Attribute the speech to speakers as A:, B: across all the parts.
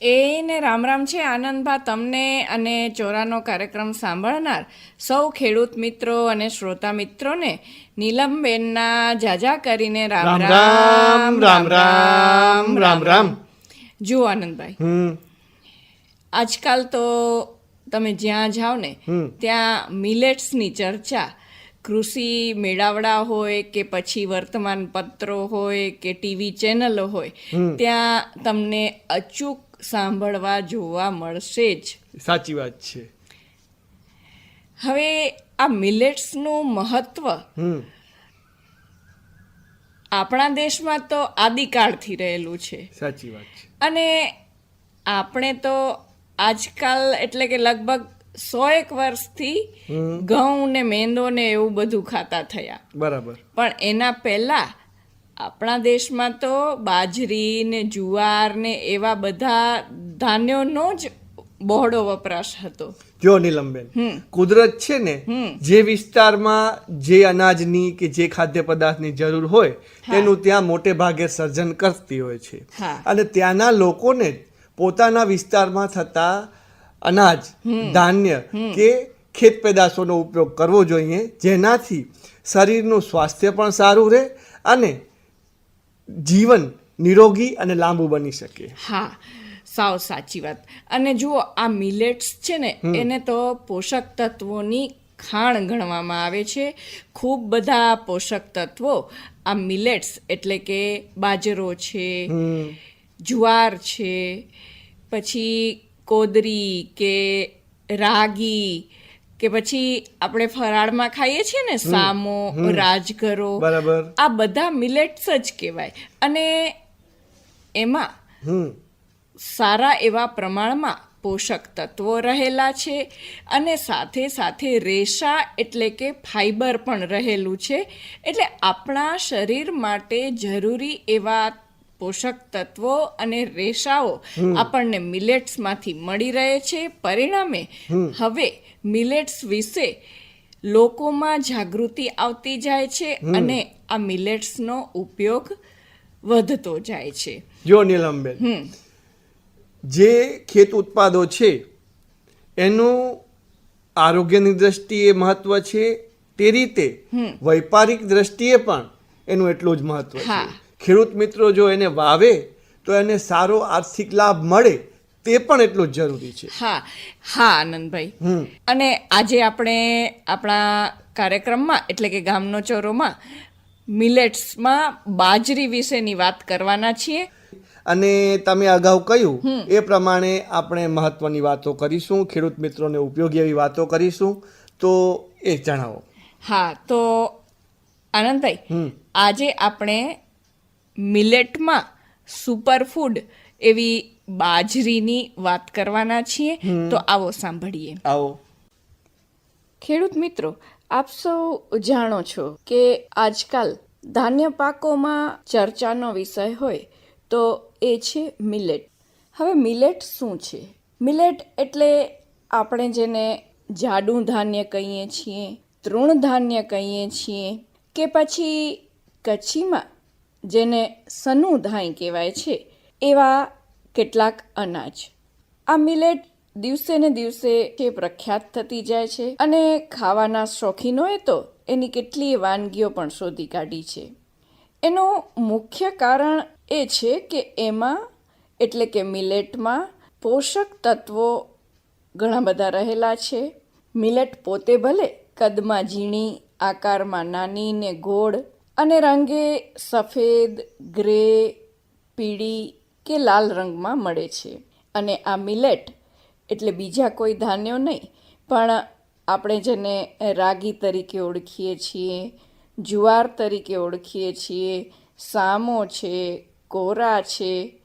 A: એને રામ રામ છે આનંદભા તમને અને ચોરાનો કાર્યક્રમ સાંભળનાર સૌ ખેડૂત મિત્રો અને શ્રોતા મિત્રોને નીલમબેનના જાજા કરીને રામ
B: રામ રામ રામ રામ રામ
A: જુઓ આનંદભાઈ. આજકાલ તો તમે જ્યાં જાઓ ને. ત્યાં મિલેટ્સની ચર્ચા. કૃષિ મેળાવડા હોય કે પછી વર્તમાન પત્રો હોય કે ટીવી ચેનલો હોય ત્યાં તમને અચૂક સાંભળવા જોવા મળશે જ.
B: સાચી વાત છે.
A: હવે આ મિલેટ્સનું મહત્વ આપણા દેશમાં તો આદિકાળથી રહેલું છે.
B: સાચી વાત છે.
A: અને આપણે તો આજકાલ એટલે કે લગભગ સો એક વર્ષથી ઘઉં ને મેંદો ને એવું બધું ખાતા થયા.
B: બરાબર.
A: પણ એના પહેલા આપણા દેશમાં તો બાજરી ને જુવાર ને એવા બધા ધાન્યોનો જ બહોળો વપરાશ હતો.
B: જો નીલમબેન કુદરત છે ને જે વિસ્તારમાં જે અનાજની કે જે ખાદ્ય પદાર્થની જરૂર હોય તેનું ત્યાં મોટે ભાગે સર્જન કરતી હોય છે. અને ત્યાંના લોકોને પોતાના વિસ્તારમાં થતા અનાજ ધાન્ય કે ખેત પેદાશોનો ઉપયોગ કરવો જોઈએ જેનાથી શરીરનું સ્વાસ્થ્ય પણ સારું રહે અને જીવન નિરોગી અને લાંબુ બની શકે.
A: હા સાવ સાચી વાત. અને જુઓ આ મિલેટ્સ છે ને એને તો પોષક તત્વોની ખાણ ગણવામાં આવે છે. ખૂબ બધા પોષક તત્વો આ મિલેટ્સ એટલે કે બાજરો છે જુવાર છે પછી કોદરી કે રાગી કે પછી આપણે ફરાળમાં ખાઈએ છીએ ને સામો રાજગરો
B: બરાબર.
A: આ બધા મિલેટ્સ જ કહેવાય. અને એમાં સારા એવા પ્રમાણમાં પોષક તત્વો રહેલા છે અને સાથે સાથે રેશા એટલે કે ફાઈબર પણ રહેલું છે. એટલે આપણા શરીર માટે જરૂરી એવા પોષક તત્વો અને રેશાઓ આપણને મિલેટ્સમાંથી મળી રહે છે. પરિણામે હવે મિલેટ્સ વિશે લોકોમાં જાગૃતિ આવતી જાય છે અને આ મિલેટ્સનો ઉપયોગ વધતો જાય છે.
B: જો નીલમબેન જે ખેત ઉત્પાદો છે એનું આરોગ્યની દ્રષ્ટિએ મહત્વ છે. તે રીતે વૈપારિક દ્રષ્ટિએ પણ એનું એટલું જ મહત્વ છે. ખેડૂત મિત્રો જો એને વાવે તો એને સારો આર્થિક લાભ મળે તે પણ એટલું જ જરૂરી છે.
A: હા હા આનંદભાઈ. અને આજે આપણે આપણા કાર્યક્રમમાં એટલે કે ગામનો ચોરોમાં મિલેટ્સમાં બાજરી વિશેની વાત કરવાના છીએ.
B: અને તમે અગાઉ કહ્યું એ પ્રમાણે આપણે મહત્વની વાતો કરીશું ખેડૂત મિત્રોને ઉપયોગી એવી વાતો કરીશું. તો એ જણાવો.
A: હા તો આનંદભાઈ આજે આપણે મિલેટમાં સુપરફૂડ એવી બાજરીની વાત કરવાના છીએ તો આવો સાંભળીએ.
B: આવો.
A: ખેડૂત મિત્રો આપ સૌ જાણો છો કે આજકાલ ધાન્ય પાકોમાં ચર્ચાનો વિષય હોય તો એ છે મિલેટ. હવે મિલેટ શું છે? મિલેટ એટલે આપણે જેને જાડું ધાન્ય કહીએ છીએ તૃણધાન્ય કહીએ છીએ કે પછી કચ્છીમાં જેને સનું ધાઈ કહેવાય છે, એવા કેટલાક અનાજ. આ મિલેટ દિવસે ને દિવસે કે પ્રખ્યાત થતી જાય છે અને ખાવાના શોખીનોએ તો એની કેટલીય વાનગીઓ પણ શોધી કાઢી છે. એનું મુખ્ય કારણ એ છે કે એમાં, એટલે કે મિલેટમાં, પોષક તત્વો ઘણા બધા રહેલા છે. મિલેટ પોતે ભલે કદમાં ઝીણી, આકારમાં નાની ને ગોળ અને રંગે સફેદ, ગ્રે, પીળી કે લાલ રંગમાં મળે છે. અને આ મિલેટ એટલે બીજા કોઈ ધાન્યો નહીં, પણ આપણે જેને રાગી તરીકે ઓળખીએ છીએ, જુવાર તરીકે ઓળખીએ છીએ, સામો છે, કોરા છે,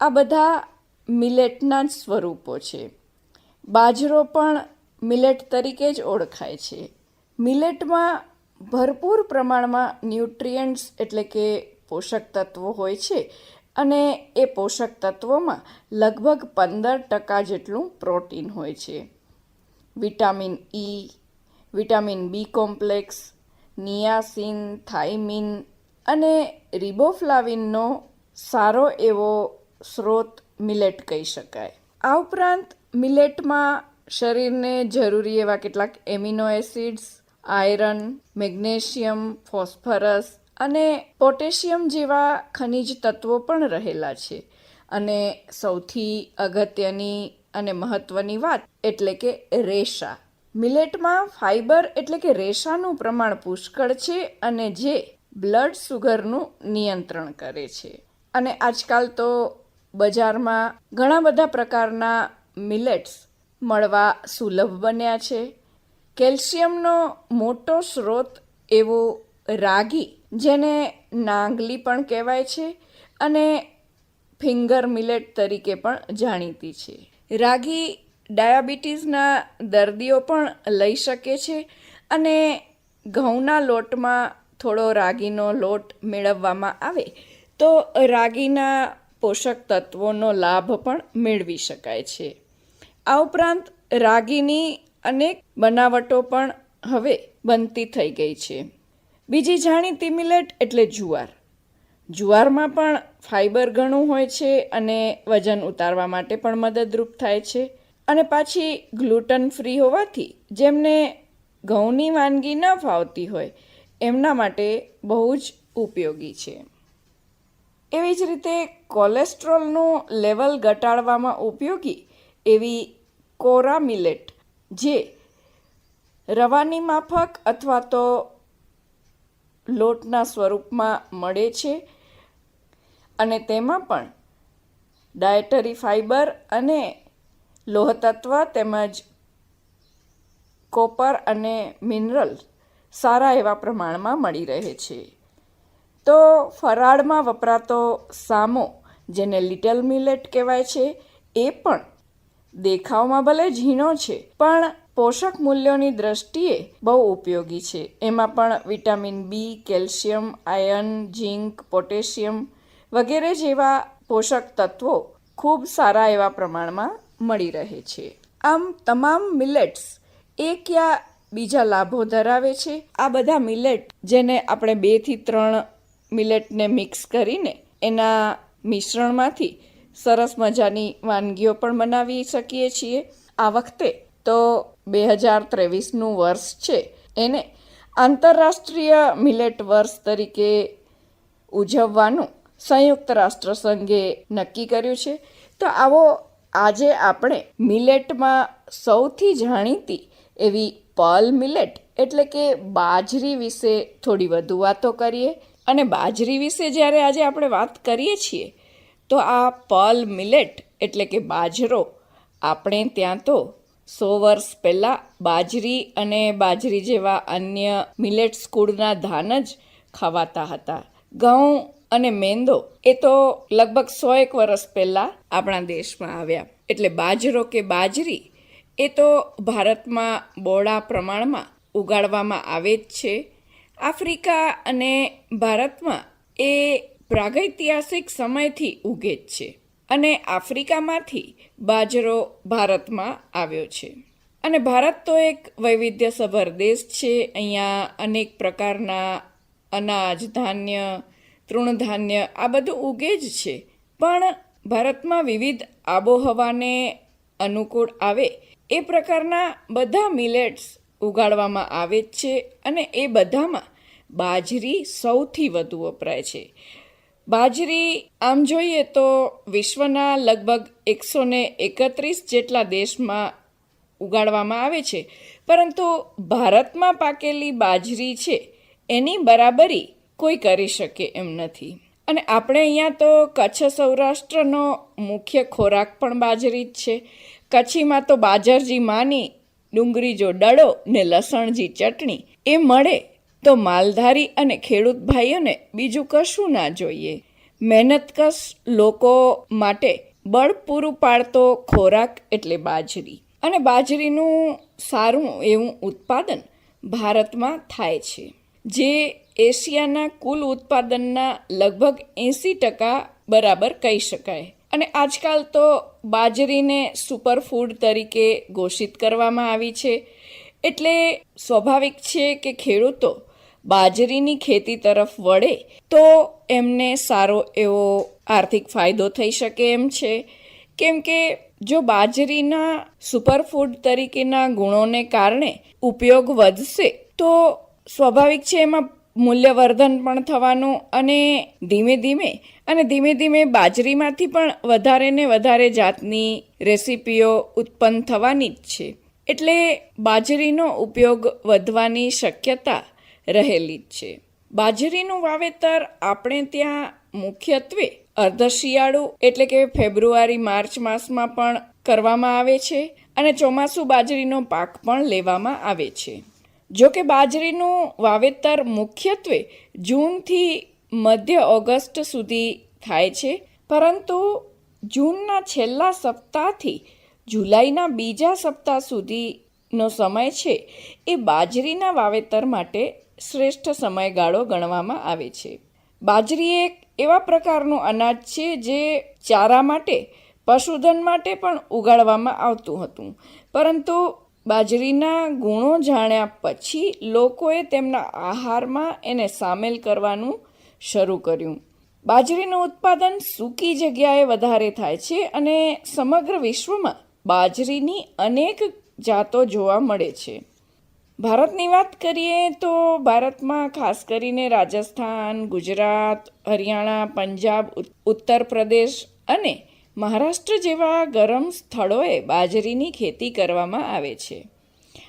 A: આ બધા મિલેટના જ સ્વરૂપો છે. બાજરો પણ મિલેટ તરીકે જ ઓળખાય છે. મિલેટમાં ભરપૂર પ્રમાણમાં ન્યુટ્રિયન્ટ્સ એટલે કે પોષક તત્વો હોય છે અને એ પોષક તત્વોમાં લગભગ પંદર ટકા જેટલું પ્રોટીન હોય છે. Vitamin E vitamin B complex, niacin, thiamine અને રિબોફ્લાવિનનો સારો એવો સ્રોત મિલેટ કહી શકાય. આ ઉપરાંત મિલેટમાં શરીરને જરૂરી એવા કેટલાક amino acids iron, magnesium, phosphorus અને પોટેશિયમ જેવા ખનિજ તત્વો પણ રહેલા છે. અને સૌથી અગત્યની અને મહત્વની વાત એટલે કે રેશા. મિલેટમાં ફાઇબર એટલે કે રેશાનું પ્રમાણ પુષ્કળ છે અને જે બ્લડ સુગરનું નિયંત્રણ કરે છે. અને આજકાલ તો બજારમાં ઘણા બધા પ્રકારના મિલેટ્સ મળવા સુલભ બન્યા છે. કેલ્શિયમનો મોટો સ્ત્રોત એવો રાગી, જેને નાંગલી પણ કહેવાય છે અને ફિંગર મિલેટ તરીકે પણ જાણીતી છે. રાગી ડાયાબિટીસના દર્દીઓ પણ લઈ શકે છે અને ઘઉંના લોટમાં થોડો રાગીનો લોટ મેળવવામાં આવે તો રાગીના પોષક તત્વોનો લાભ પણ મેળવી શકાય છે. આ ઉપરાંત રાગીની અનેક બનાવટો પણ હવે બનતી થઈ ગઈ છે. બીજી જાણીતી મિલેટ એટલે જુવાર. જુવારમાં પણ ફાઇબર ઘણું હોય છે અને વજન ઉતારવા માટે પણ મદદરૂપ થાય છે. અને પાછી ગ્લુટન ફ્રી હોવાથી જેમને ઘઉંની વાનગી ન ફાવતી હોય, એમના માટે બહુ જ ઉપયોગી છે. એવી જ રીતે કોલેસ્ટ્રોલનું લેવલ ઘટાડવામાં ઉપયોગી એવી કોરા મિલેટ જે રવાની માફક અથવા તો લોટના સ્વરૂપમાં મળે છે. અને તેમાં પણ ડાયટરી ફાઇબર અને લોહતત્વ તેમજ કોપર અને મિનરલ સારા એવા પ્રમાણમાં મળી રહે છે. તો ફરાળમાં વપરાતો સામો, જેને લિટલ મિલેટ કહેવાય છે, એ પણ દેખાવમાં ભલે ઝીણો છે, પણ પોષક મૂલ્યોની દ્રષ્ટિએ બહુ ઉપયોગી છે. એમાં પણ vitamin B, calcium, iron, zinc, potassium વગેરે જેવા પોષક તત્વો ખૂબ સારા એવા પ્રમાણમાં મળી રહે છે. આમ તમામ મિલેટ્સ એક યા બીજા લાભો ધરાવે છે. આ બધા મિલેટ જેને આપણે બેથી ત્રણ મિલેટને મિક્સ કરીને એના મિશ્રણમાંથી સરસ મજાની વાનગીઓ પણ બનાવી શકીએ છીએ. આ વખતે તો બે હજાર ત્રેવીસનું વર્ષ છે. એને આંતરરાષ્ટ્રીય મિલેટ વર્ષ તરીકે ઉજવવાનું સંયુક્ત રાષ્ટ્ર સંઘે નક્કી કર્યું છે. તો આવો આજે આપણે મિલેટમાં સૌથી જાણીતી એવી પર્લ મિલેટ એટલે કે બાજરી વિશે થોડી વધુ વાતો કરીએ. અને બાજરી વિશે જ્યારે આજે આપણે વાત કરીએ છીએ તો આ પર્લ મિલેટ એટલે કે બાજરો. આપણે ત્યાં તો સો વર્ષ પહેલાં બાજરી અને બાજરી જેવા અન્ય મિલેટ્સ કુળના ધાન જ ખવાતા હતા. ઘઉં અને મેંદો એ તો લગભગ સો એક વર્ષ પહેલાં આપણા દેશમાં આવ્યા. એટલે બાજરો કે બાજરી એ તો ભારતમાં બોળા પ્રમાણમાં ઉગાડવામાં આવે જ છે. આફ્રિકા અને ભારતમાં એ પ્રાગૈતિહાસિક સમયથી ઉગે જ છે અને આફ્રિકામાંથી બાજરો ભારતમાં આવ્યો છે. અને ભારત તો એક વૈવિધ્યસભર દેશ છે. અહીંયા અનેક પ્રકારના અનાજ, ધાન્ય, તૃણધાન્ય આ બધું ઉગે જ છે. પણ ભારતમાં વિવિધ આબોહવાને અનુકૂળ આવે એ પ્રકારના બધા મિલેટ્સ ઉગાડવામાં આવે જ છે અને એ બધામાં બાજરી સૌથી વધુ વપરાય છે. બાજરી, આમ જોઈએ તો વિશ્વના લગભગ એકસો ને એકત્રીસ જેટલા દેશમાં ઉગાડવામાં આવે છે. પરંતુ ભારતમાં પાકેલી બાજરી છે, એની બરાબરી કોઈ કરી શકે એમ નથી. અને આપણે અહીંયા તો કચ્છ સૌરાષ્ટ્રનો મુખ્ય ખોરાક પણ બાજરી જ છે. કચ્છીમાં તો બાજરજી માની ડુંગળી જો ડળો ને લસણજી ચટણી, એ મળે તો માલધારી અને ખેડૂત ભાઈઓને બીજું કશું ના જોઈએ. મહેનતકશ લોકો માટે બળ પૂરું પાડતો ખોરાક એટલે બાજરી. અને બાજરીનું સારું એવું ઉત્પાદન ભારતમાં થાય છે. જે એશિયાના કુલ ઉત્પાદનના લગભગ એંસી ટકા બરાબર કહી શકાય. અને આજકાલ તો બાજરીને સુપરફૂડ તરીકે ઘોષિત કરવામાં આવી છે. એટલે સ્વાભાવિક છે કે ખેડૂતો બાજરીની ખેતી તરફ વળે, તો એમને સારો એવો આર્થિક ફાયદો થઈ શકે એમ છે. કેમ કે જો બાજરીના સુપરફૂડ તરીકેના ગુણોને કારણે ઉપયોગ વધશે, તો સ્વાભાવિક છે એમાં મૂલ્યવર્ધન પણ થવાનું અને ધીમે ધીમે, અને ધીમે ધીમે બાજરીમાંથી પણ વધારે ને વધારે જાતની રેસીપીઓ ઉત્પન્ન થવાની જ છે. એટલે બાજરીનો ઉપયોગ વધવાની શક્યતા રહેલી જ છે. બાજરીનું વાવેતર આપણે ત્યાં મુખ્યત્વે અર્ધ શિયાળુ એટલે કે ફેબ્રુઆરી, માર્ચ માસમાં પણ કરવામાં આવે છે અને ચોમાસું બાજરીનો પાક પણ લેવામાં આવે છે. જો કે બાજરીનું વાવેતર મુખ્યત્વે જૂનથી મધ્ય ઓગસ્ટ સુધી થાય છે, પરંતુ જૂનના છેલ્લા સપ્તાહથી જુલાઈના બીજા સપ્તાહ સુધીનો સમય છે એ બાજરીના વાવેતર માટે શ્રેષ્ઠ સમયગાળો ગણવામાં આવે છે. બાજરી એક એવા પ્રકારનું અનાજ છે જે ચારા માટે, પશુધન માટે પણ ઉગાડવામાં આવતું હતું. પરંતુ બાજરીના ગુણો જાણ્યા પછી લોકોએ તેમના આહારમાં એને સામેલ કરવાનું શરૂ કર્યું. બાજરીનું ઉત્પાદન સૂકી જગ્યાએ વધારે થાય છે અને સમગ્ર વિશ્વમાં બાજરીની અનેક જાતો જોવા મળે છે. ભારતની વાત કરીએ તો ભારતમાં ખાસ કરીને રાજસ્થાન, ગુજરાત, હરિયાણા, પંજાબ ઉત્તર પ્રદેશ અને મહારાષ્ટ્ર જેવા ગરમ સ્થળોએ બાજરીની ખેતી કરવામાં આવે છે.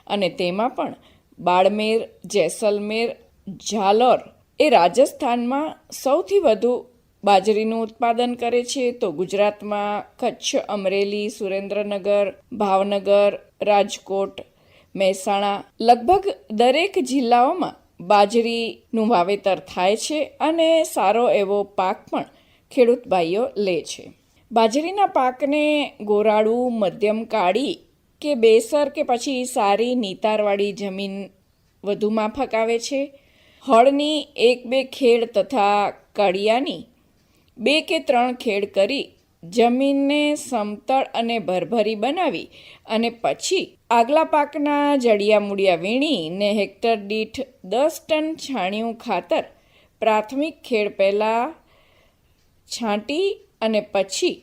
A: અને તેમાં પણ બાડમેર, જેસલમેર, ઝાલોર એ રાજસ્થાનમાં સૌથી વધુ બાજરીનું ઉત્પાદન કરે છે. તો ગુજરાતમાં કચ્છ, અમરેલી, સુરેન્દ્રનગર, ભાવનગર, રાજકોટ મહેસાણા, લગભગ દરેક જિલ્લાઓમાં બાજરીનું વાવેતર થાય છે અને સારો એવો પાક પણ ખેડૂત ભાઈઓ લે છે. બાજરીના પાકને ગોરાળું મધ્યમ કાળી કે બેસર કે પછી સારી નીતારવાળી જમીન વધુ માફક આવે છે. હળની એક બે ખેડ તથા કડિયાની બે કે ત્રણ ખેડ કરી જમીનને સમતળ અને ભરભરી બનાવી અને પછી આગલા પાકના જડિયા મૂળિયા વીણીને હેક્ટર દીઠ દસ ટન છાણિયું ખાતર, પ્રાથમિક ખેડ પહેલાં છાંટી અને પછી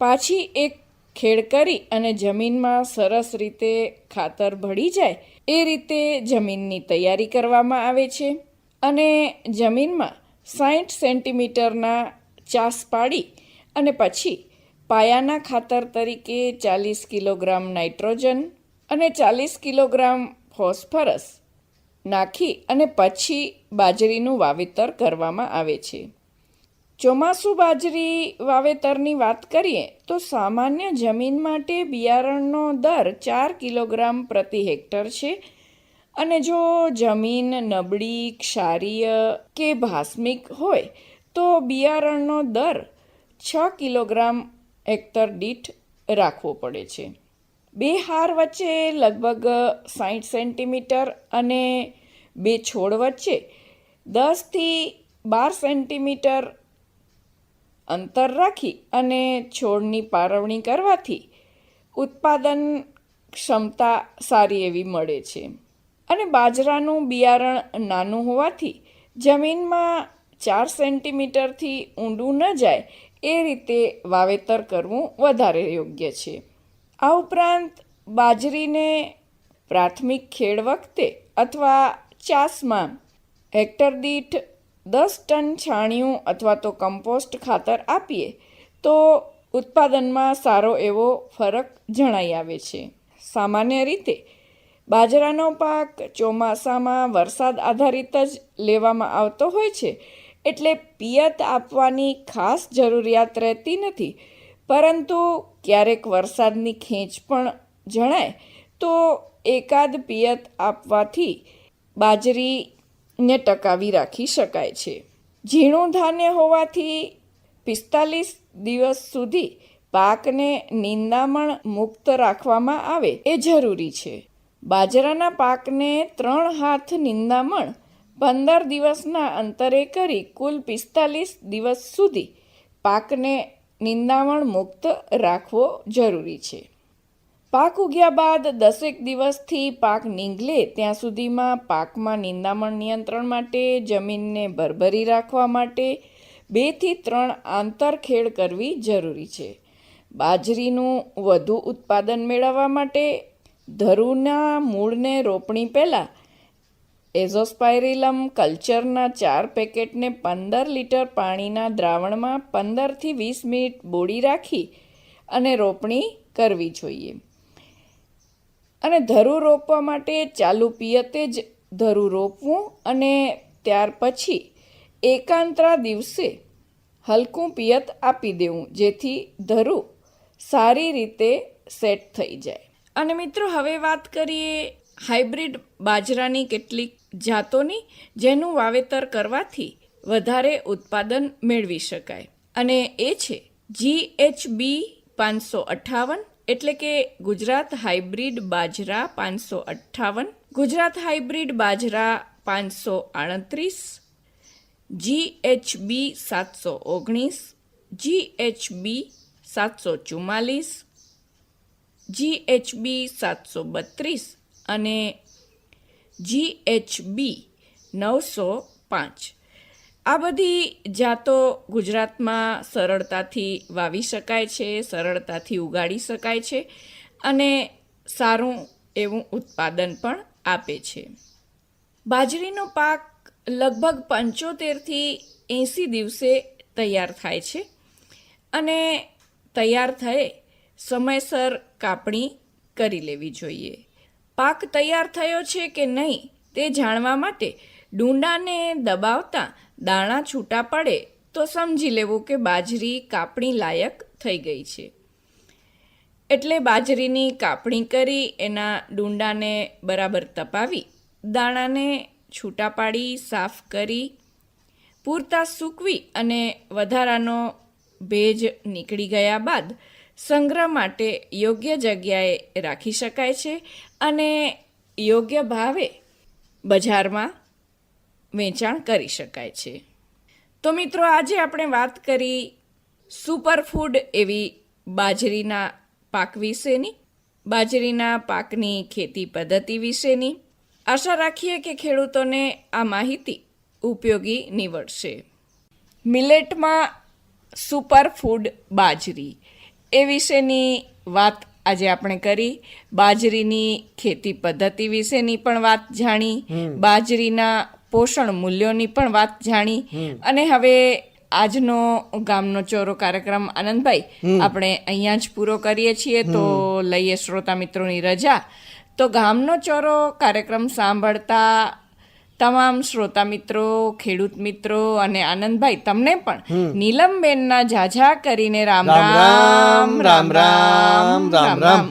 A: પાછી એક ખેડ કરી અને જમીનમાં સરસ રીતે ખાતર ભળી જાય, એ રીતે જમીનની તૈયારી કરવામાં આવે છે. અને જમીનમાં સાઠ સેન્ટીમીટરના ચાસ પાડી અને પછી પાયાના ખાતર તરીકે ચાલીસ કિલોગ્રામ નાઇટ્રોજન અને ચાલીસ કિલોગ્રામ ફોસ્ફરસ નાખી અને પછી બાજરીનું વાવેતર કરવામાં આવે છે. ચોમાસું બાજરી વાવેતરની વાત કરીએ તો સામાન્ય જમીન માટે બિયારણનો દર ચાર કિલોગ્રામ પ્રતિ હેક્ટર છે અને જો જમીન નબળી, ક્ષારીય કે ભાસ્મિક હોય તો બિયારણનો દર છ કિલોગ્રામ હેક્ટર દીઠ રાખવો પડે છે. બે હાર વચ્ચે લગભગ સાઠ સેન્ટીમીટર અને બે છોડ વચ્ચે દસથી બાર સેન્ટીમીટર અંતર રાખી અને છોડની પારવણી કરવાથી ઉત્પાદન ક્ષમતા સારી એવી મળે છે. અને બાજરાનું બિયારણ નાનું હોવાથી જમીનમાં ચાર સેન્ટીમીટરથી ઊંડું ન જાય એ રીતે વાવેતર કરવું વધારે યોગ્ય છે. આ ઉપરાંત બાજરીને પ્રાથમિક ખેડ વખતે અથવા ચાસમાં હેક્ટર દીઠ દસ ટન છાણિયું અથવા તો કમ્પોસ્ટ ખાતર આપીએ તો ઉત્પાદનમાં સારો એવો ફરક જણાઈ આવે છે. સામાન્ય રીતે બાજરાનો પાક ચોમાસામાં વરસાદ આધારિત જ લેવામાં આવતો હોય છે એટલે પિયત આપવાની ખાસ જરૂરિયાત રહેતી નથી. પરંતુ ક્યારેક વરસાદની ખેંચ પણ જણાય, તો એકાદ પિયત આપવાથી બાજરીને ટકાવી રાખી શકાય છે. ઝીણું ધાન્ય હોવાથી પિસ્તાલીસ દિવસ સુધી પાકને નિંદામણ મુક્ત રાખવામાં આવે એ જરૂરી છે. બાજરાના પાકને ત્રણ હાથ નિંદામણ પંદર દિવસના અંતરે કરી કુલ પિસ્તાલીસ દિવસ સુધી પાકને નિંદામણ મુક્ત રાખવો જરૂરી છે. પાક ઉગ્યા બાદ દસેક દિવસથી પાક નીંગલે ત્યાં સુધીમાં પાકમાં નિંદામણ નિયંત્રણ માટે, જમીનને ભરભરી રાખવા માટે બેથી ત્રણ આંતરખેડ કરવી જરૂરી છે. બાજરીનું વધુ ઉત્પાદન મેળવવા માટે ધરુના મૂળને રોપણી પહેલાં એઝોસ્પાયરિલમ કલ્ચરના ચાર પેકેટને પંદર લીટર પાણીના દ્રાવણમાં પંદરથી વીસ મિનિટ બોળી રાખી અને રોપણી કરવી જોઈએ. અને ધરુ રોપવા માટે ચાલુ પિયતે જ ધરુ રોપવું અને ત્યાર પછી એકાંતરા દિવસે હલકું પિયત આપી દેવું, જેથી ધરુ સારી રીતે સેટ થઈ જાય. અને મિત્રો, હવે વાત કરીએ હાઇબ્રિડ બાજરાની કેટલીક જાતોની જેનું વાવેતર કરવાથી વધારે ઉત્પાદન મેળવી શકાય. અને એ છે જી એચ પાંચસો અઠ્ઠાવન એટલે કે ગુજરાત હાઇબ્રિડ બાજરા પાંચસો અઠ્ઠાવન, ગુજરાત હાઇબ્રિડ બાજરા પાંચસો આડત્રીસ જી એચ સાતસો ઓગણીસ જી એચ સાતસો ચુમ્માલીસ જી એચ સાતસો બત્રીસ અને જી એચ બી નવસો પાંચ. આ બધી જાતો ગુજરાતમાં સરળતાથી વાવી શકાય છે, સરળતાથી ઉગાડી શકાય છે અને સારું એવું ઉત્પાદન પણ આપે છે. બાજરીનો પાક લગભગ પંચોતેરથી એંસી દિવસે તૈયાર થાય છે અને તૈયાર થયે સમયસર કાપણી કરી લેવી જોઈએ. પાક તૈયાર થયો છે કે નહીં તે જાણવા માટે ડુંડાને દબાવતા દાણા છૂટા પડે તો સમજી લેવું કે બાજરી કાપણી લાયક થઈ ગઈ છે. એટલે બાજરીની કાપણી કરી એના ડુંડાને બરાબર તપાવી, દાણાને છૂટા પાડી, સાફ કરી, પૂરતા સૂકવી અને વધારાનો ભેજ નીકળી ગયા બાદ સંગ્રહ માટે યોગ્ય જગ્યાએ રાખી શકાય છે અને યોગ્ય ભાવે બજારમાં વેચાણ કરી શકાય છે. તો મિત્રો, આજે આપણે વાત કરી સુપરફૂડ એવી બાજરીના પાક વિશેની, બાજરીના પાકની ખેતી પદ્ધતિ વિશેની. આશા રાખીએ કે ખેડૂતોને આ માહિતી ઉપયોગી નીવડશે. મિલેટમાં સુપરફૂડ બાજરી. એ વિશેની વાત આજે આપણે કરી. બાજરીની ખેતી પદ્ધતિ વિશેની પણ વાત જાણી. બાજરીના પોષણ મૂલ્યોની પણ વાત જાણી. અને હવે આજનો ગામનો ચોરો કાર્યક્રમ આનંદભાઈ આપણે અહીંયા જ પૂરો કરીએ છીએ તો લઈએ શ્રોતા મિત્રોની રજા. તો ગામનો ચોરો કાર્યક્રમ સાંભળતા તમામ શ્રોતા મિત્રો ખેડૂત મિત્રો અને આનંદભાઈ તમને પણ નીલમબેનના ઝાઝા કરીને રામ
B: રામ રામ રામ રામ રામ. રામ.